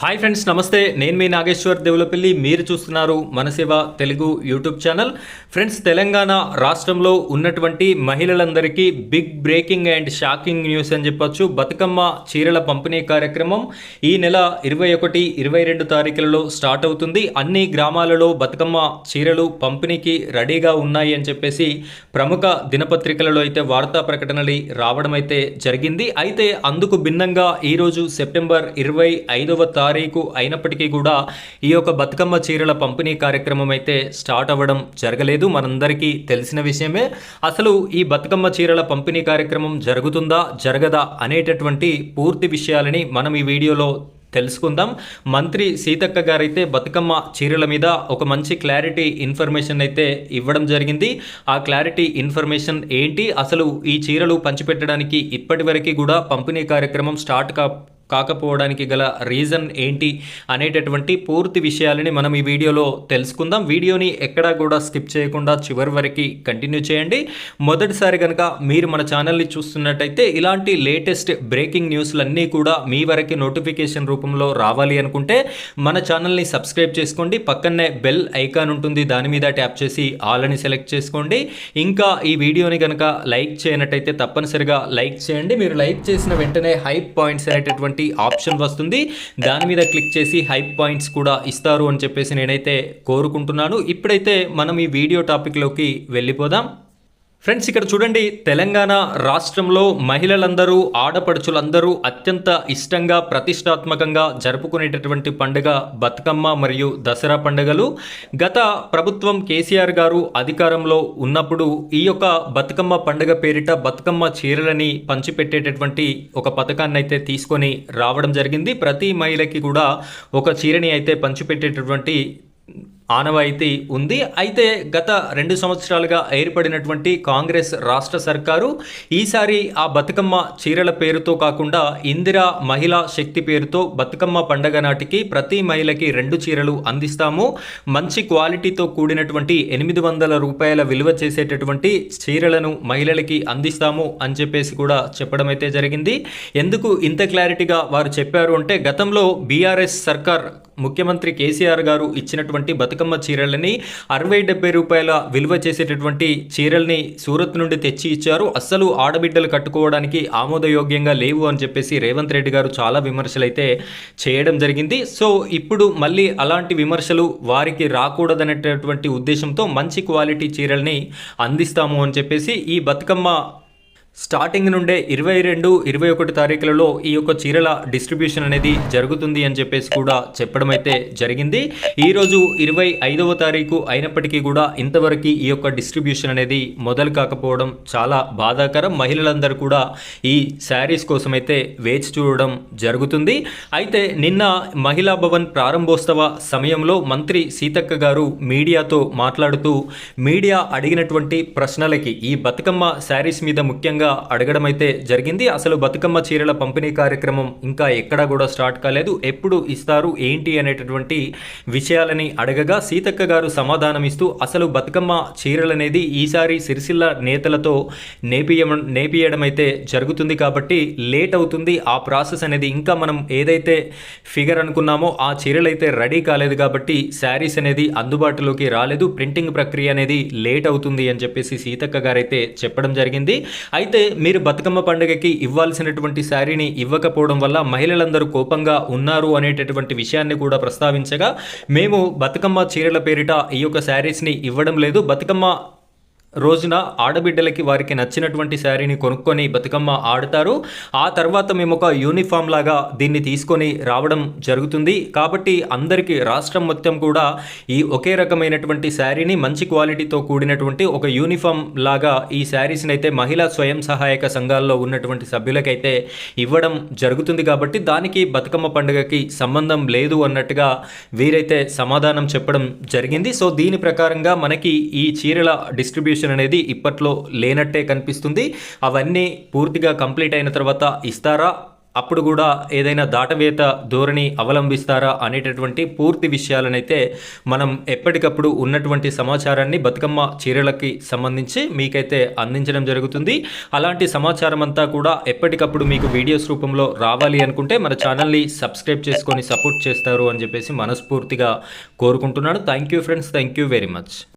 Hi friends నమస్తే. నేను మీ నాగేశ్వర్ దేవులపల్లి. మీరు చూస్తున్నారు Manaseva Telugu YouTube channel. Friends Telangana రాష్ట్రంలో ఉన్నటువంటి మహిళలందరికీ big breaking and shocking news అని చెప్పొచ్చు. బతుకమ్మ చీరల పంపిణీ కార్యక్రమం ఈ నెల ఇరవై ఒకటి ఇరవై రెండు తారీఖులలో స్టార్ట్ అవుతుంది. అన్ని గ్రామాలలో బతుకమ్మ చీరలు పంపిణీకి రెడీగా ఉన్నాయి అని చెప్పేసి ప్రముఖ దినపత్రికలలో అయితే వార్తా ప్రకటనలు రావడం అయితే జరిగింది. అయితే అందుకు భిన్నంగా ఈరోజు సెప్టెంబర్ ఇరవై ఐదవ తారీఖు అయినప్పటికీ కూడా ఈ యొక్క బతుకమ్మ చీరల పంపిణీ కార్యక్రమం అయితే స్టార్ట్ అవ్వడం జరగలేదు. మనందరికీ తెలిసిన విషయమే. అసలు ఈ బతుకమ్మ చీరల పంపిణీ కార్యక్రమం జరుగుతుందా జరగదా అనేటటువంటి పూర్తి విషయాలని మనం ఈ వీడియోలో తెలుసుకుందాం. మంత్రి సీతక్క గారైతే బతుకమ్మ చీరల మీద ఒక మంచి క్లారిటీ ఇన్ఫర్మేషన్ అయితే ఇవ్వడం జరిగింది. ఆ క్లారిటీ ఇన్ఫర్మేషన్ ఏంటి? అసలు ఈ చీరలు పంచిపెట్టడానికి ఇప్పటివరకు కూడా పంపిణీ కార్యక్రమం స్టార్ట్ కా కాకపోవడానికి గల రీజన్ ఏంటి అనేటటువంటి పూర్తి విషయాలని మనం ఈ వీడియోలో తెలుసుకుందాం. వీడియోని ఎక్కడా కూడా స్కిప్ చేయకుండా చివరి వరకు కంటిన్యూ చేయండి. మొదటిసారి కనుక మీరు మన ఛానల్ని చూస్తున్నట్టయితే ఇలాంటి లేటెస్ట్ బ్రేకింగ్ న్యూస్లన్నీ కూడా మీ వరకు నోటిఫికేషన్ రూపంలో రావాలి అనుకుంటే మన ఛానల్ని సబ్స్క్రైబ్ చేసుకోండి. పక్కనే బెల్ ఐకాన్ ఉంటుంది దాని మీద ట్యాప్ చేసి ఆల్ అని సెలెక్ట్ చేసుకోండి. ఇంకా ఈ వీడియోని కనుక లైక్ చేయనట్టయితే తప్పనిసరిగా లైక్ చేయండి. మీరు లైక్ చేసిన వెంటనే హైప్ పాయింట్స్ అనేటటువంటి ఆప్షన్ వస్తుంది. దాని మీద క్లిక్ చేసి హైప్ పాయింట్స్ కూడా ఇస్తారు అని చెప్పేసి నేనైతే కోరుకుంటున్నాను. ఇప్పుడైతే మనం ఈ వీడియో టాపిక్లోకి వెళ్ళిపోదాం. ఫ్రెండ్స్ ఇక్కడ చూడండి తెలంగాణ రాష్ట్రంలో మహిళలందరూ ఆడపడుచులందరూ అత్యంత ఇష్టంగా ప్రతిష్టాత్మకంగా జరుపుకునేటటువంటి పండుగ బతుకమ్మ మరియు దసరా పండుగలు. గత ప్రభుత్వం కేసీఆర్ గారు అధికారంలో ఉన్నప్పుడు ఈ యొక్క బతుకమ్మ పండుగ పేరిట బతుకమ్మ చీరలని పంచిపెట్టేటటువంటి ఒక పథకాన్ని అయితే తీసుకొని రావడం జరిగింది. ప్రతి మహిళకి కూడా ఒక చీరని అయితే పంచిపెట్టేటటువంటి ఆనవాయితీ ఉంది. అయితే గత రెండు సంవత్సరాలుగా ఏర్పడినటువంటి కాంగ్రెస్ రాష్ట్ర సర్కారు ఈసారి ఆ బతుకమ్మ చీరల పేరుతో కాకుండా ఇందిరా మహిళా శక్తి పేరుతో బతుకమ్మ పండగ నాటికి ప్రతి మహిళకి రెండు చీరలు అందిస్తాము. మంచి క్వాలిటీతో కూడినటువంటి ఎనిమిది వందల రూపాయల విలువ చేసేటటువంటి చీరలను మహిళలకి అందిస్తాము అని చెప్పేసి కూడా చెప్పడం అయితే జరిగింది. ఎందుకు ఇంత క్లారిటీగా వారు చెప్పారు అంటే గతంలో బీఆర్ఎస్ సర్కార్ ముఖ్యమంత్రి కేసీఆర్ గారు ఇచ్చినటువంటి బతుకమ్మ చీరలని అరవై డెబ్బై రూపాయల విలువ చేసేటటువంటి చీరల్ని సూరత్ నుండి తెచ్చి ఇచ్చారు. అస్సలు ఆడబిడ్డలు కట్టుకోవడానికి ఆమోదయోగ్యంగా లేవు అని చెప్పేసి రేవంత్ రెడ్డి గారు చాలా విమర్శలు అయితే చేయడం జరిగింది. సో ఇప్పుడు మళ్ళీ అలాంటి విమర్శలు వారికి రాకూడదనేటటువంటి ఉద్దేశంతో మంచి క్వాలిటీ చీరల్ని అందిస్తాము అని చెప్పేసి ఈ బతుకమ్మ స్టార్టింగ్ నుండే ఇరవై రెండు ఇరవై ఒకటి తారీఖులలో ఈ యొక్క చీరల డిస్ట్రిబ్యూషన్ అనేది జరుగుతుంది అని చెప్పేసి కూడా చెప్పడం అయితే జరిగింది. ఈరోజు ఇరవై ఐదవ తారీఖు అయినప్పటికీ కూడా ఇంతవరకు ఈ యొక్క డిస్ట్రిబ్యూషన్ అనేది మొదలు కాకపోవడం చాలా బాధాకరం. మహిళలందరూ కూడా ఈ శారీస్ కోసం అయితే వేచి చూడడం జరుగుతుంది. అయితే నిన్న మహిళా భవన్ ప్రారంభోత్సవ సమయంలో మంత్రి సీతక్క గారు మీడియాతో మాట్లాడుతూ మీడియా అడిగినటువంటి ప్రశ్నలకి ఈ బతుకమ్మ శారీస్ మీద ముఖ్యంగా అడగడం అయితే జరిగింది. అసలు బతుకమ్మ చీరల పంపిణీ కార్యక్రమం ఇంకా ఎక్కడా కూడా స్టార్ట్ కాలేదు. ఎప్పుడు ఇస్తారు ఏంటి అనేటటువంటి విషయాలని అడగగా సీతక్క గారు సమాధానం ఇస్తూ అసలు బతుకమ్మ చీరలనేది ఈసారి సిరిసిల్ల నేతలతో నేపియ నేపియడం అయితే జరుగుతుంది కాబట్టి లేట్ అవుతుంది. ఆ ప్రాసెస్ అనేది ఇంకా మనం ఏదైతే ఫిగర్ అనుకున్నామో ఆ చీరలు అయితే రెడీ కాలేదు కాబట్టి శారీస్ అనేది అందుబాటులోకి రాలేదు. ప్రింటింగ్ ప్రక్రియ అనేది లేట్ అవుతుంది అని చెప్పేసి సీతక్క గారు అయితే చెప్పడం జరిగింది. అయితే మీరు బతుకమ్మ పండుగకి ఇవ్వాల్సినటువంటి శారీని ఇవ్వకపోవడం వల్ల మహిళలందరూ కోపంగా ఉన్నారు అనేటటువంటి విషయాన్ని కూడా ప్రస్తావించగా మేము బతుకమ్మ చీరల పేరిట ఈ యొక్క శారీస్ని ఇవ్వడం లేదు. బతుకమ్మ రోజున ఆడబిడ్డలకి వారికి నచ్చినటువంటి శారీని కొనుక్కొని బతుకమ్మ ఆడతారు. ఆ తర్వాత మేము ఒక యూనిఫామ్ లాగా దీన్ని తీసుకొని రావడం జరుగుతుంది. కాబట్టి అందరికీ రాష్ట్రం మొత్తం కూడా ఈ ఒకే రకమైనటువంటి శారీని మంచి క్వాలిటీతో కూడినటువంటి ఒక యూనిఫామ్ లాగా ఈ శారీస్ని అయితే మహిళా స్వయం సహాయక సంఘాల్లో ఉన్నటువంటి సభ్యులకైతే ఇవ్వడం జరుగుతుంది. కాబట్టి దానికి బతుకమ్మ పండుగకి సంబంధం లేదు అన్నట్టుగా వీరైతే సమాధానం చెప్పడం జరిగింది. సో దీని ప్రకారంగా మనకి ఈ చీరల డిస్ట్రిబ్యూషన్ అనేది ఇప్పట్లో లేనట్టే కనిపిస్తుంది. అవన్నీ పూర్తిగా కంప్లీట్ అయిన తర్వాత ఇస్తారా? అప్పుడు కూడా ఏదైనా దాటవేత ధోరణి అవలంబిస్తారా అనేటటువంటి పూర్తి విషయాలనైతే మనం ఎప్పటికప్పుడు ఉన్నటువంటి సమాచారాన్ని బతుకమ్మ చీరలకి సంబంధించి మీకైతే అందించడం జరుగుతుంది. అలాంటి సమాచారం అంతా కూడా ఎప్పటికప్పుడు మీకు వీడియోస్ రూపంలో రావాలి అనుకుంటే మన ఛానల్ని సబ్స్క్రైబ్ చేసుకొని సపోర్ట్ చేస్తారు అని చెప్పేసి మనస్ఫూర్తిగా కోరుకుంటున్నాను. Thank you friends thank you very much